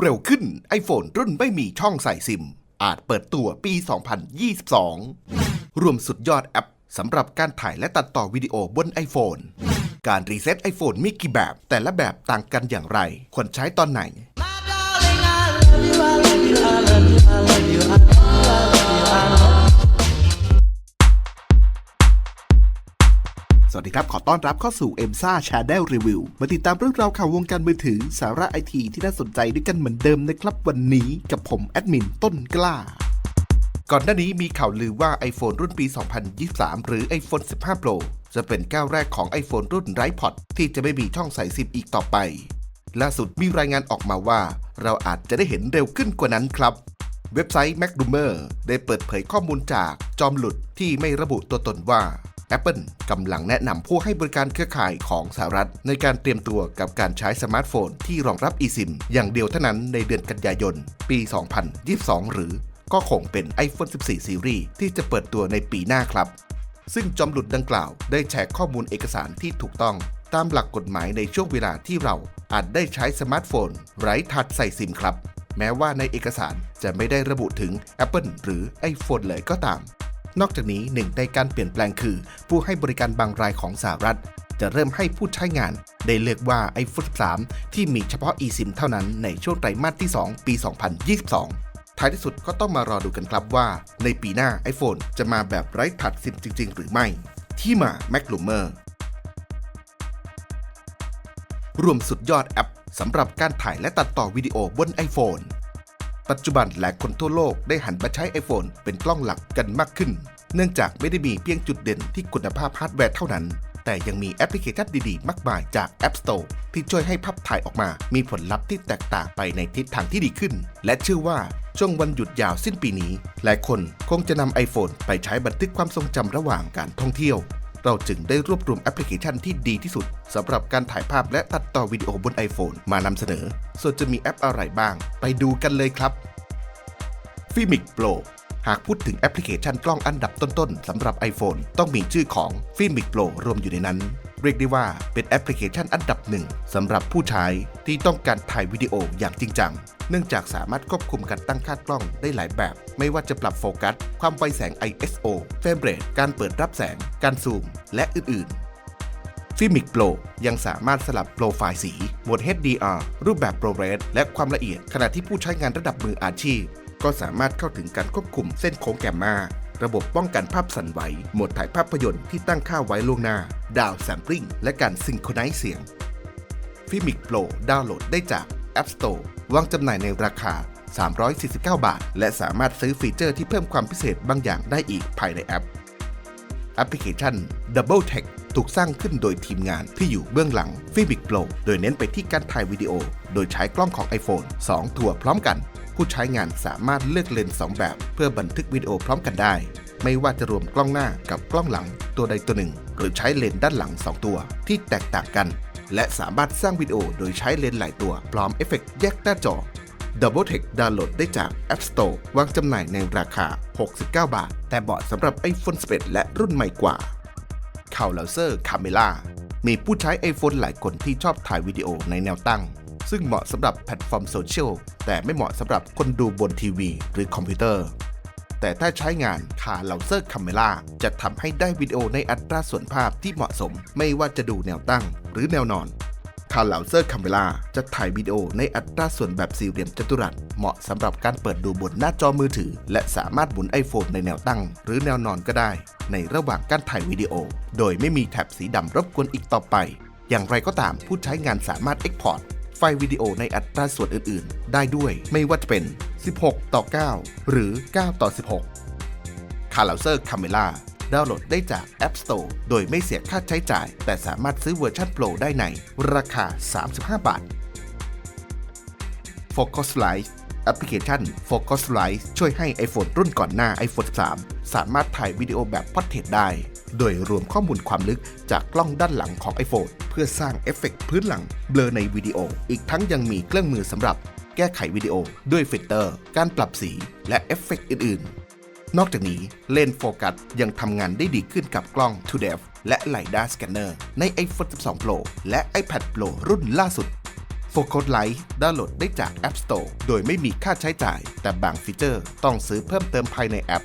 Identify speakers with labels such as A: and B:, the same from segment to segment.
A: เร็วขึ้น iPhone รุ่นไม่มีช่องใส่ซิม อาจเปิดตัวปี 2022 รวมสุดยอดแอปสำหรับการถ่ายและตัดต่อวิดีโอบน iPhone การรีเซ็ต iPhone มีกี่แบบ แต่ละแบบต่างกันอย่างไร ควรใช้ตอนไหน ดีครับ ขอต้อนรับเข้าสู่ e m s a Channel Review มาติดตามเรื่องราวข่าววงการมือถือ สาระไอทีที่น่าสนใจด้วยกันเหมือนเดิมนะครับวันนี้กับผมแอดมินต้นกล้าก่อนหน้านี้มีข่าวลือว่า iPhone รุ่นปี 2023 หรือ iPhone 15 Pro จะเป็นก้าวแรกของ iPhone รุ่นไร้พอร์ตที่จะไม่มีช่องใส่ซิมอีกต่อไป ล่าสุดมีรายงานออกมาว่า เราอาจจะได้เห็นเร็วขึ้นกว่านั้นครับ เว็บไซต์ MacRumor ได้เปิดเผยข้อมูลจากจอมหลุดที่ไม่ระบุตัวตนว่า Apple กำลังแนะนำผู้ให้บริการเครือข่ายของสหรัฐ ในการเตรียมตัวกับการใช้สมาร์ทโฟนที่รองรับ eSIM อย่างเดียวเท่านั้นในเดือนกันยายน ปี 2022 หรือก็คงเป็น iPhone 14 Series ที่จะเปิดตัวในปีหน้าครับ ซึ่งจอมหลุดดังกล่าวได้แชร์ข้อมูลเอกสารที่ถูกต้อง ตามหลักกฎหมายในช่วงเวลาที่เราอาจได้ใช้สมาร์ทโฟน ไร้ทัชใส่ซิมครับ แม้ว่าในเอกสารจะไม่ได้ระบุถึง Apple หรือ iPhone เลยก็ตาม นอกจากนี้หนึ่งในการเปลี่ยนแปลงคือ ผู้ให้บริการบางรายของสหรัฐ จะเริ่มให้ผู้ใช้งาน ได้เลือกว่า iPhone 13 ที่มีเฉพาะ eSIM เท่านั้นในช่วงไตรมาสที่ 2 ปี 2022 ท้ายที่สุดก็ต้องมารอดูกันครับว่า ในปีหน้า iPhone จะมาแบบไร้ทัชซิมจริง ๆ หรือไม่ ที่มา m a c l u m e r รวมสุดยอดแอปสำหรับการถ่ายและตัดต่อวิดีโอบน iPhone ปัจจุบันหลายคนทั่วโลกได้หันมาใช้ iPhone เป็นกล้องหลักกันมากขึ้น เนื่องจากไม่ได้มีเพียงจุดเด่นที่คุณภาพฮาร์ดแวร์เท่านั้น แต่ยังมีแอปพลิเคชันดีๆ มากมายจาก App Store ที่ช่วยให้ภาพถ่ายออกมา มีผลลัพธ์ที่แตกต่างไปในทิศทางที่ดีขึ้น และเชื่อว่าช่วงวันหยุดยาวสิ้นปีนี้ หลายคนคงจะนำ iPhone ไปใช้บันทึกความทรงจำระหว่างการท่องเที่ยว เราจึงได้รวบรวมแอปพลิเคชันที่ดีที่สุดสำหรับการถ่ายภาพและตัดต่อวิดีโอบน iPhone มานำเสนอ ส่วนจะมีแอปอะไรบ้าง ไปดูกันเลยครับ f i m i c Pro หากพูดถึงแอปพลิเคชันกล้องอันดับต้นๆสำหรับ iPhone ต้องมีชื่อของ f i m i c Pro รวมอยู่ในนั้น เรียกได้ว่าเป็นแอปพลิเคชันอันดับหนึ่งสำหรับผู้ใช้ที่ต้องการถ่ายวิดีโออย่างจริงจัง เนื่องจากสามารถควบคุมการตั้งค่ากล้องได้หลายแบบ ไม่ว่าจะปรับโฟกัส ความไวแสง ISO เฟรมเรทการเปิดรับแสง การซูม และอื่น ๆฟิมิกโปรยังสามารถสลับโปรไฟล์สีโหมด HDR รูปแบบโปรเรสและความละเอียด ขณะที่ผู้ใช้งานระดับมืออาชีพ ก็สามารถเข้าถึงการควบคุมเส้นโค้งแกมมา ระบบป้องกันภาพสั่นไหว โหมดถ่ายภาพยนตร์ที่ตั้งค่าไว้ล่วงหน้า ดาวแซมปลิงและการซิงโครไนซ์เสียงฟิมิกโปรดาวน์โหลดได้จาก App Store วางจำหน่ายในราคา 349 บาท และสามารถซื้อฟีเจอร์ที่เพิ่มความพิเศษบางอย่างได้อีกภายในแอป แอปพลิเคชัน Double Tech ถูกสร้างขึ้นโดยทีมงานที่อยู่เบื้องหลัง f i m i c Pro โดยเน้นไปที่การถ่ายวิดีโอ โดยใช้กล้องของ iPhone 2 ตัวพร้อมกัน ผู้ใช้งานสามารถเลือกเลนส์2แบบ เพื่อบันทึกวิดีโอพร้อมกันได้ ไม่ว่าจะรวมกล้องหน้ากับกล้องหลังตัวใดตัวหนึ่ง หรือใช้เลนส์ด้านหลัง 2 ตัว ที่แตกต่างกัน และสามารถสร้างวิดีโอโดยใช้เลนส์หลายตัว พร้อมเอฟเฟกต์แยกหน้าจอ Double Tech ดาวน์โหลดได้จาก App Store วางจำหน่ายในราคา 69 บาท แต่เหมาะสำหรับ iPhone 11 และรุ่นใหม่กว่าข่าวเลเซอร์คาเมล่ามีผู้ใช้ iPhone หลายคนที่ชอบถ่ายวิดีโอในแนวตั้ง ซึ่งเหมาะสำหรับแพลตฟอร์มโซเชียลแต่ไม่เหมาะสำหรับคนดูบนทีวีหรือคอมพิวเตอร์ แต่ถ้าใช้งานคาเลเซอร์คาเมล่าจะทำให้ได้วิดีโอในอัตราส่วนภาพที่เหมาะสม ไม่ว่าจะดูแนวตั้งหรือแนวนอนคาเลเซอร์คาเมล่าจะถ่ายวิดีโอในอัตราส่วนแบบสี่เหลี่ยมจัตุรัส เหมาะสำหรับการเปิดดูบนหน้าจอมือถือ และสามารถหมุน iPhone ในแนวตั้ง หรือแนวนอนก็ได้ ในระหว่างการถ่ายวิดีโอ โดยไม่มีแถบสีดำรบกวนอีกต่อไป อย่างไรก็ตามผู้ใช้งานสามารถ Export ไฟล์วิดีโอในอัตราส่วนอื่น ๆ ได้ด้วยไม่ว่าจะเป็น 16 ต่อ 9 หรือ 9 ต่อ 16 c a l o u s e r Camera ดาวน์โหลดได้จาก App Store โดยไม่เสียค่าใช้จ่าย แต่สามารถซื้อเวอร์ชันโปรได้ในราคา 35 บาท Focus Light แอปพลิเคชัน Focus Light ช่วยให้ iPhone รุ่นก่อนหน้า iPhone 13 สามารถถ่ายวิดีโอแบบพอร์เทรตได้ โดยรวมข้อมูลความลึกจากกล้องด้านหลังของ iPhone พื่อสร้างเอฟเฟกต์พื้นหลังเบลอในวิดีโอ อีกทั้งยังมีเครื่องมือสำหรับแก้ไขวิดีโอด้วยฟิลเตอร์ การปรับสี และเอฟเฟกต์อื่น ๆ นอกจากนี้เลนส์โฟกัสยังทำงานได้ดีขึ้นกับกล้อง 2depth และ LiDAR Scanner ใน iPhone 12 Pro และ iPad Pro รุ่นล่าสุด Focus Light ดาวน์โหลดได้จาก App Store โดยไม่มีค่าใช้จ่าย แต่บางฟีเจอร์ต้องซื้อเพิ่มเติมภายในแอป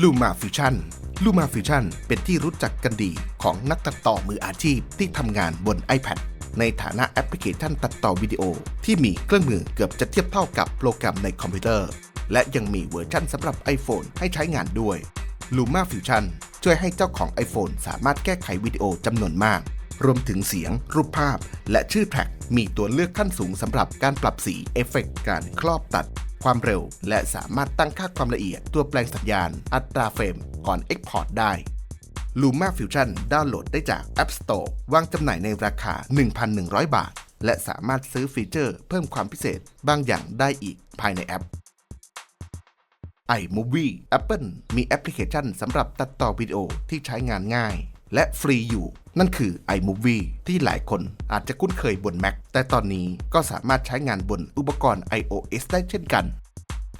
A: Luma Fusion Luma Fusion เป็นที่รู้จักกันดีของนักตัดต่อมืออาชีพที่ทำงานบน iPad ในฐานะแอปพลิเคชันตัดต่อวิดีโอ ที่มีเครื่องมือเกือบจะเทียบเท่ากับโปรแกรมในคอมพิวเตอร์ และยังมีเวอร์ชันสำหรับ iPhone ให้ใช้งานด้วย Luma Fusion ช่วยให้เจ้าของ iPhone สามารถแก้ไขวิดีโอจำนวนมาก รวมถึงเสียง รูปภาพ และชื่อแท็ก มีตัวเลือกขั้นสูงสำหรับการปรับสีเอฟเฟกต์การครอบตัด ความเร็ว และสามารถตั้งค่าความละเอียดตัวแปลงสัญญาณ อัตราเฟรม ก่อน Export ได้ Luma Fusion ดาวน์โหลดได้จาก App Store วางจำหน่ายในราคา 1,100 บาท และสามารถซื้อฟีเจอร์เพิ่มความพิเศษบางอย่างได้อีกภายในแอป iMovie Apple มีแอปพลิเคชันสำหรับตัดต่อวิดีโอที่ใช้งานง่าย และฟรีอยู่ นั่นคือ iMovie ที่หลายคนอาจจะคุ้นเคยบน Mac แต่ตอนนี้ก็สามารถใช้งานบนอุปกรณ์ iOS ได้เช่นกัน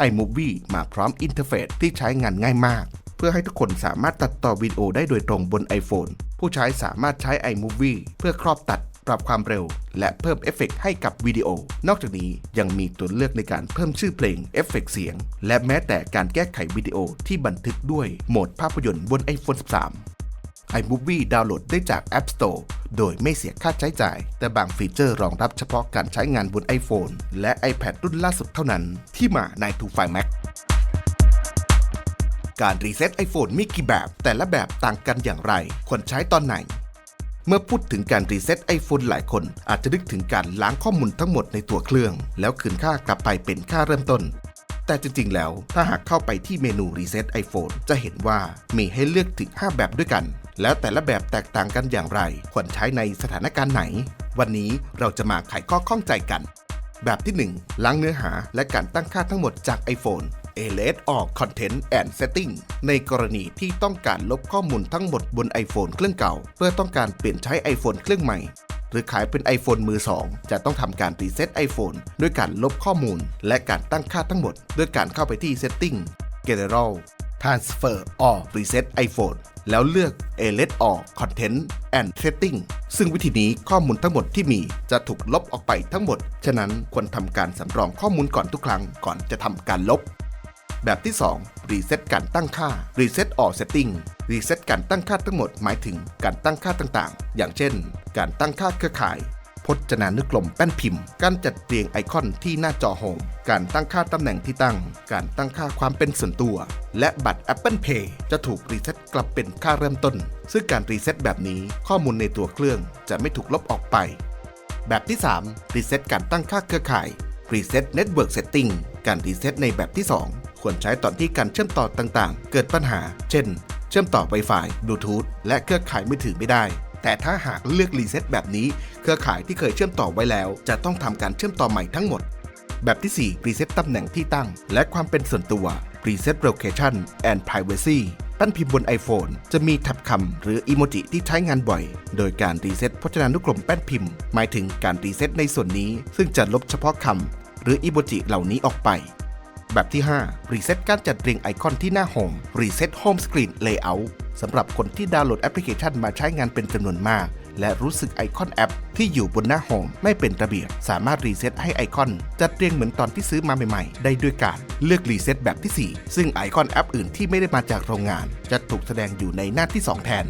A: iMovie มาพร้อมอินเทอร์เฟซที่ใช้งานง่ายมาก เพื่อให้ทุกคนสามารถตัดต่อวิดีโอได้โดยตรงบน iPhone ผู้ใช้สามารถใช้ iMovie เพื่อครอบตัดปรับความเร็ว และเพิ่มเอฟเฟกต์ให้กับวิดีโอ นอกจากนี้ยังมีตัวเลือกในการเพิ่มชื่อเพลงเอฟเฟกต์เสียง และแม้แต่การแก้ไขวิดีโอที่บันทึกด้วยโหมดภาพยนตร์บน iPhone 13 iMovie ดาวน์โหลดได้จาก App Store โดยไม่เสียค่าใช้จ่าย แต่บางฟีเจอร์รองรับเฉพาะการใช้งานบน iPhone และ iPad รุ่นล่าสุดเท่านั้น ที่มาใน To Find Mac การรีเซ็ต iPhone มีกี่แบบ แต่ละแบบต่างกันอย่างไร ควรใช้ตอนไหน เมื่อพูดถึงการรีเซ็ต iPhone หลายคนอาจจะนึกถึงการล้างข้อมูลทั้งหมดในตัวเครื่อง แล้วคืนค่ากลับไปเป็นค่าเริ่มต้นแต่จริง ๆ แล้วถ้าหากเข้าไปที่เมนูรีเซ็ต iPhone จะเห็นว่ามีให้เลือกถึง 5 แบบด้วยกัน แล้วแต่ละแบบแตกต่างกันอย่างไร ควรใช้ในสถานการณ์ไหน วันนี้เราจะมาไขข้อข้องใจกัน แบบที่ 1 ล้างเนื้อหาและการตั้งค่าทั้งหมดจาก iPhone Erase All Content and Setting ในกรณีที่ต้องการลบข้อมูลทั้งหมดบน iPhone เครื่องเก่า เพื่อต้องการเปลี่ยนใช้ iPhone เครื่องใหม่ หรือขายเป็น iPhone มือ 2 จะต้องทำการรีเซ็ต iPhone ด้วยการลบข้อมูล และการตั้งค่าทั้งหมด ด้วยการเข้าไปที่ Setting General Transfer or Reset iPhone แล้วเลือก Erase All Content and Setting ซึ่งวิธีนี้ข้อมูลทั้งหมดที่มีจะถูกลบออกไปทั้งหมด ฉะนั้นควรทำการสำรองข้อมูลก่อนทุกครั้งก่อนจะทำการลบ แบบที่ 2 รีเซ็ตการตั้งค่า Reset All Setting รีเซ็ตการตั้งค่าทั้งหมดหมายถึงการตั้งค่าต่างๆ อย่างเช่น การตั้งค่าเครือข่าย พจนานุกรมแป้นพิมพ์ การจัดเรียงไอคอนที่หน้าจอโฮม การตั้งค่าตำแหน่งที่ตั้ง การตั้งค่าความเป็นส่วนตัว และบัตร Apple Pay จะถูกรีเซ็ตกลับเป็นค่าเริ่มต้น ซึ่งการรีเซ็ตแบบนี้ข้อมูลในตัวเครื่องจะไม่ถูกลบออกไป แบบที่ 3 รีเซ็ตการตั้งค่าเครือข่าย Reset Network Setting การรีเซ็ตในแบบที่ 2 ควรใช้ตอนที่การเชื่อมต่อต่างๆ เกิดปัญหา เช่น เชื่อมต่อ Wi-Fi บลูทูธและเครือข่ายมือถือไม่ได้ แต่ถ้าหากเลือกรีเซ็ตแบบนี้ เครือข่ายที่เคยเชื่อมต่อไว้แล้ว จะต้องทำการเชื่อมต่อใหม่ทั้งหมด แบบที่4รีเซ็ตตำแหน่งที่ตั้ง และความเป็นส่วนตัว Reset Location and Privacy แป้นพิมพ์บน iPhone จะมีแท็บคำหรืออีโมจิที่ใช้งานบ่อย โดยการรีเซ็ตพจนานุกรมแป้นพิมพ์ หมายถึงการรีเซ็ตในส่วนนี้ ซึ่งจะลบเฉพาะคำหรืออีโมจิเหล่านี้ออกไป แบบที่ 5 รีเซ็ตการจัดเรียงไอคอนที่หน้าโฮมรีเซ็ตโฮมสกรีนเลเยอร์ สำหรับคนที่ดาวน์โหลดแอปพลิเคชันมาใช้งานเป็นจำนวนมาก และรู้สึกไอคอนแอป ที่อยู่บนหน้าโฮมไม่เป็นระเบียบ สามารถรีเซ็ตให้ไอคอนจัดเรียงเหมือนตอนที่ซื้อมาใหม่ๆ ได้ด้วยการเลือกรีเซ็ตแบบที่ 4 ซึ่งไอคอนแอปอื่นที่ไม่ได้มาจากโรงงาน จะถูกแสดงอยู่ในหน้าที่ 2 แทน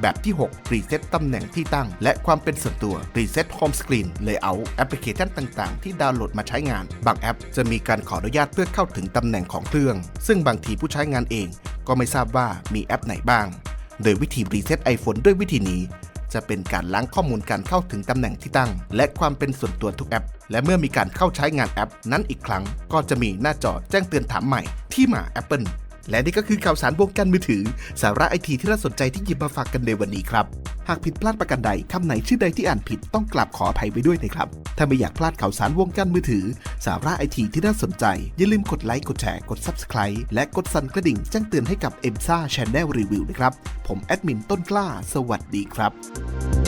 A: แบบที่ 6 รีเซ็ตตำแหน่งที่ตั้ง และความเป็นส่วนตัว รีเซ็ตโฮมสกรีนเลเยอร์แอปพลิเคชันต่างๆ ที่ดาวน์โหลดมาใช้งาน บางแอปจะมีการขออนุญาตเพื่อเข้าถึงตำแหน่งของเครื่อง ซึ่งบางทีผู้ใช้งานเอง ก็ไม่ทราบว่ามีแอปไหนบ้าง โดยวิธีรีเซ็ต iPhone ด้วยวิธีนี้ จะเป็นการล้างข้อมูลการเข้าถึงตำแหน่งที่ตั้ง และความเป็นส่วนตัวทุกแอป และเมื่อมีการเข้าใช้งานแอป นั้นอีกครั้ง ก็จะมีหน้าจอแจ้งเตือนถามใหม่ที่มา Apple และนี่ก็คือข่าวสารวงการมือถือ สาระไอทีที่น่าสนใจที่หยิบมาฝากกันในวันนี้ครับ หากผิดพลาดประการใดคำไหนชื่อใดที่อ่านผิดต้องกลับขออภัยไปด้วยนะครับ ถ้าไม่อยากพลาดข่าวสารวงการมือถือ สาระไอทีที่น่าสนใจ อย่าลืมกดไลค์กดแชร์กด Subscribe และกดสั่นกระดิ่งแจ้งเตือนให้กับ e m s a Channel Review นะครับ ผมแอดมินต้นกล้า สวัสดีครับ